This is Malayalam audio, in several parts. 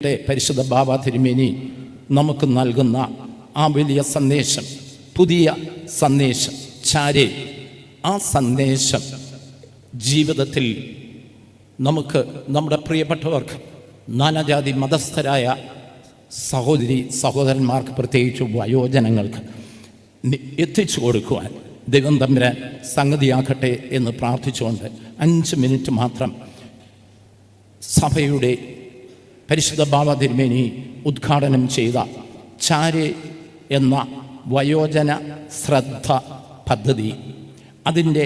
ടെ പരിശുദ്ധ ബാബ തിരുമേനി നമുക്ക് നൽകുന്ന ആ വലിയ സന്ദേശം പുതിയ സന്ദേശം. ചാരെ ആ സന്ദേശം ജീവിതത്തിൽ നമുക്ക് നമ്മുടെ പ്രിയപ്പെട്ടവർക്ക് നാനാജാതി മതസ്ഥരായ സഹോദരി സഹോദരന്മാർക്ക് പ്രത്യേകിച്ച് വയോജനങ്ങൾക്ക് എത്തിച്ചു കൊടുക്കുവാൻ ദൈവം തമ്പുരാൻ സംഗതിയാക്കട്ടെ എന്ന് പ്രാർത്ഥിച്ചുകൊണ്ട് അഞ്ച് മിനിറ്റ് മാത്രം സഭയുടെ പരിശുദ്ധ ബാബ തിരുമേനി ഉദ്ഘാടനം ചെയ്ത ചാര് എന്ന വയോജന ശ്രദ്ധ പദ്ധതി. അതിന്റെ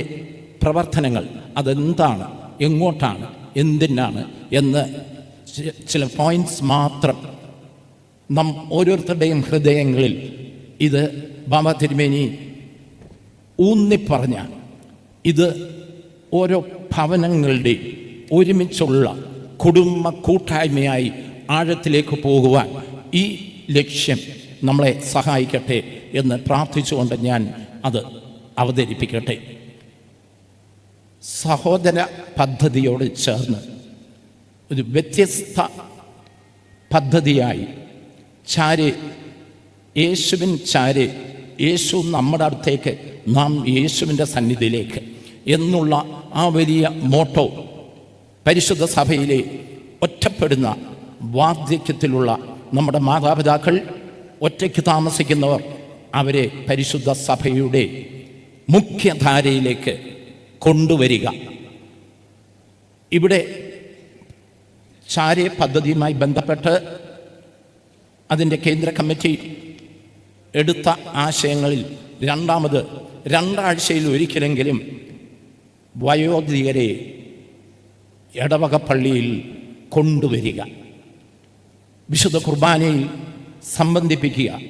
പ്രവർത്തനങ്ങൾ അതെന്താണ് എങ്ങോട്ടാണ് എന്തിനാണ് എന്ന് ചില പോയിന്റ്സ് മാത്രം നാം ഓരോരുത്തരുടെയും ഹൃദയങ്ങളിൽ ഇത് ബാബ തിരുമേനി ഊന്നിപ്പറഞ്ഞ ഇത് ഓരോ ഭവനങ്ങളുടെയും ഒരുമിച്ചുള്ള കുടുംബ കൂട്ടായ്മയായി ആഴത്തിലേക്ക് പോകുവാൻ ഈ ലക്ഷ്യം നമ്മളെ സഹായിക്കട്ടെ എന്ന് പ്രാർത്ഥിച്ചുകൊണ്ട് ഞാൻ അത് അവതരിപ്പിക്കട്ടെ. സഹോദര പദ്ധതിയോട് ചേർന്ന് ഒരു വ്യത്യസ്ത പദ്ധതിയായി ചാരെ യേശുവിൻ ചാരെ യേശു നമ്മുടെ അടുത്തേക്ക് നാം യേശുവിന്റെ സന്നിധിയിലേക്ക് എന്നുള്ള ആ വലിയ മോട്ടോ പരിശുദ്ധ സഭയിലെ ഒറ്റപ്പെടുന്ന വാർദ്ധക്യത്തിലുള്ള നമ്മുടെ മാതാപിതാക്കൾ ഒറ്റയ്ക്ക് താമസിക്കുന്നവർ അവരെ പരിശുദ്ധ സഭയുടെ മുഖ്യധാരയിലേക്ക് കൊണ്ടുവരിക. ഇവിടെ ചാരെ പദ്ധതിയുമായി ബന്ധപ്പെട്ട് അതിന്റെ കേന്ദ്ര കമ്മിറ്റി എടുത്ത ആശയങ്ങളിൽ രണ്ടാമത് രണ്ടാഴ്ചയിൽ ഒരിക്കലെങ്കിലും വയോധികരെ ഇടവക പള്ളിയിൽ കൊണ്ടുവരിക. വിശുദ്ധ കുർബാനയിൽ സംബന്ധിപ്പിക്കുക.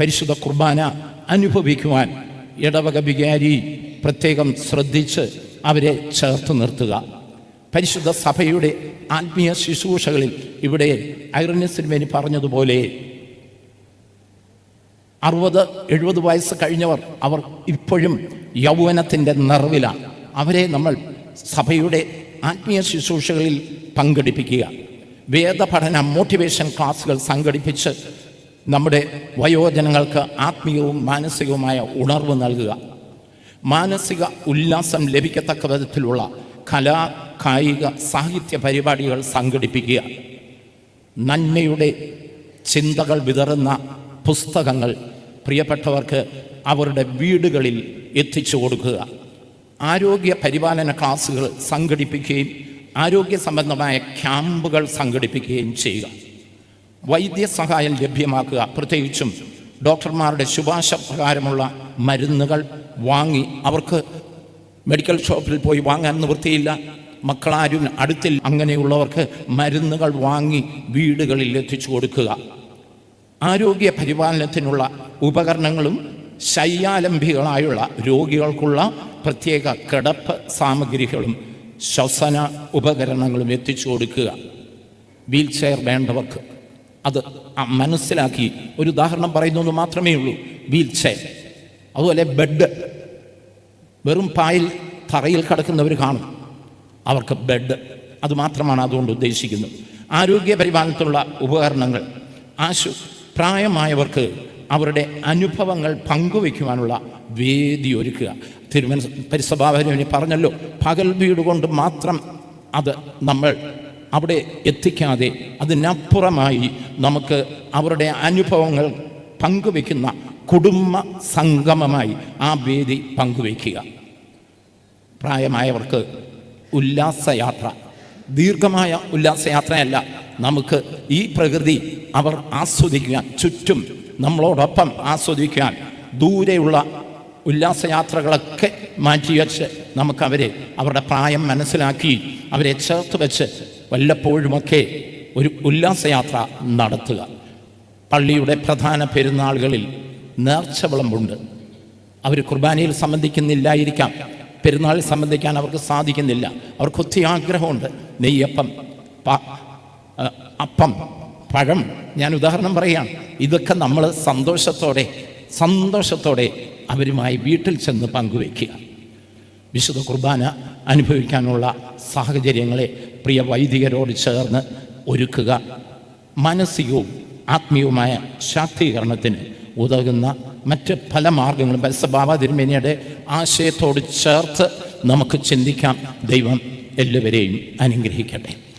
പരിശുദ്ധ കുർബാന അനുഭവിക്കുവാൻ ഇടവക വികാരി പ്രത്യേകം ശ്രദ്ധിച്ച് അവരെ ചേർത്ത് നിർത്തുക. പരിശുദ്ധ സഭയുടെ ആത്മീയ ശുശ്രൂഷകളിൽ ഇവിടെ ഐറന്യസിനുവേണ്ടി പറഞ്ഞതുപോലെ അറുപത് എഴുപത് വയസ്സ് കഴിഞ്ഞവർ അവർ ഇപ്പോഴും യൗവനത്തിന്റെ നിറവിലാണ്. അവരെ നമ്മൾ സഭയുടെ ആത്മീയ ശുശ്രൂഷകളിൽ പങ്കെടുപ്പിക്കുക. വേദപഠന മോട്ടിവേഷൻ ക്ലാസ്സുകൾ സംഘടിപ്പിച്ച് നമ്മുടെ വയോജനങ്ങൾക്ക് ആത്മീയവും മാനസികവുമായ ഉണർവ് നൽകുക. മാനസിക ഉല്ലാസം ലഭിക്കത്തക്ക വിധത്തിലുള്ള കലാ കായിക സാഹിത്യ പരിപാടികൾ സംഘടിപ്പിക്കുക. നന്മയുടെ ചിന്തകൾ വിതറുന്ന പുസ്തകങ്ങൾ പ്രിയപ്പെട്ടവർക്ക് അവരുടെ വീടുകളിൽ എത്തിച്ചു കൊടുക്കുക. ആരോഗ്യ പരിപാലന ക്ലാസ്സുകൾ സംഘടിപ്പിക്കുകയും ആരോഗ്യ സംബന്ധമായ ക്യാമ്പുകൾ സംഘടിപ്പിക്കുകയും ചെയ്യുക. വൈദ്യസഹായം ലഭ്യമാക്കുക. പ്രത്യേകിച്ചും ഡോക്ടർമാരുടെ ശുപാർശ പ്രകാരമുള്ള മരുന്നുകൾ വാങ്ങി അവർക്ക് മെഡിക്കൽ ഷോപ്പിൽ പോയി വാങ്ങാൻ നിവൃത്തിയില്ല. മക്കളാരും അടുത്തിൽ അങ്ങനെയുള്ളവർക്ക് മരുന്നുകൾ വാങ്ങി വീടുകളിൽ എത്തിച്ചു കൊടുക്കുക. ആരോഗ്യ പരിപാലനത്തിനുള്ള ഉപകരണങ്ങളും ശയ്യാലംബികളായുള്ള രോഗികൾക്കുള്ള പ്രത്യേക കിടപ്പ് സാമഗ്രികളും ശ്വസന ഉപകരണങ്ങളും എത്തിച്ചു കൊടുക്കുക. വീൽ ചെയർ വേണ്ടവർക്ക്. അത് മനസ്സിലാക്കി. ഒരു ഉദാഹരണം പറയുന്നത് മാത്രമേ ഉള്ളൂ. Wheelchair. അതുപോലെ ബെഡ്. വെറും പായിൽ തറയിൽ കിടക്കുന്നവർ കാണും. അവർക്ക് ബെഡ്. അതുമാത്രമാണ് അതുകൊണ്ട് ഉദ്ദേശിക്കുന്നത്. ആരോഗ്യ പരിപാലനത്തിലുള്ള ഉപകരണങ്ങൾ. ആശു പ്രായമായവർക്ക് അവരുടെ അനുഭവങ്ങൾ പങ്കുവയ്ക്കുവാനുള്ള വേദി ഒരുക്കുക. തിരുവന പരിസഭാവനി പറഞ്ഞല്ലോ പകൽ വീട് കൊണ്ട് മാത്രം അത് നമ്മൾ അവിടെ എത്തിക്കാതെ അതിനപ്പുറമായി നമുക്ക് അവരുടെ അനുഭവങ്ങൾ പങ്കുവെക്കുന്ന കുടുംബ സംഗമമായി ആ വേദി പങ്കുവയ്ക്കുക. പ്രായമായവർക്ക് ഉല്ലാസയാത്ര ദീർഘമായ ഉല്ലാസയാത്രയല്ല നമുക്ക് ഈ പ്രകൃതി അവർ ആസ്വദിക്കുക. ചുറ്റും നമ്മളോടൊപ്പം ആസ്വദിക്കാൻ ദൂരെയുള്ള ഉല്ലാസയാത്രകളൊക്കെ മാറ്റിവെച്ച് നമുക്കവരെ അവരുടെ പ്രായം മനസ്സിലാക്കി അവരെ ചേർത്ത് വെച്ച് വല്ലപ്പോഴുമൊക്കെ ഒരു ഉല്ലാസയാത്ര നടത്തുക. പള്ളിയുടെ പ്രധാന പെരുന്നാളുകളിൽ നേർച്ച വിളമ്പുണ്ട്. അവർ കുർബാനയിൽ സംബന്ധിക്കുന്നില്ലായിരിക്കാം. പെരുന്നാളിൽ സംബന്ധിക്കാൻ അവർക്ക് സാധിക്കുന്നില്ല. അവർക്ക് ഒത്തിരി ആഗ്രഹമുണ്ട്. നെയ്യപ്പം അപ്പം പഴം. ഞാൻ ഉദാഹരണം പറയാം. ഇതൊക്കെ നമ്മൾ സന്തോഷത്തോടെ സന്തോഷത്തോടെ അവരുമായി വീട്ടിൽ ചെന്ന് പങ്കുവെക്കുക. വിശുദ്ധ കുർബാന അനുഭവിക്കാനുള്ള സാഹചര്യങ്ങളെ പ്രിയ വൈദികരോട് ചേർന്ന് ഒരുക്കുക. മാനസികവും ആത്മീയവുമായ ശാക്തീകരണത്തിന് ഉതകുന്ന മറ്റ് പല മാർഗങ്ങളും. ബത്സബാബ തിരുമേനിയുടെ ആശയത്തോട് ചേർത്ത് നമുക്ക് ചിന്തിക്കാം. ദൈവം എല്ലാവരെയും അനുഗ്രഹിക്കട്ടെ.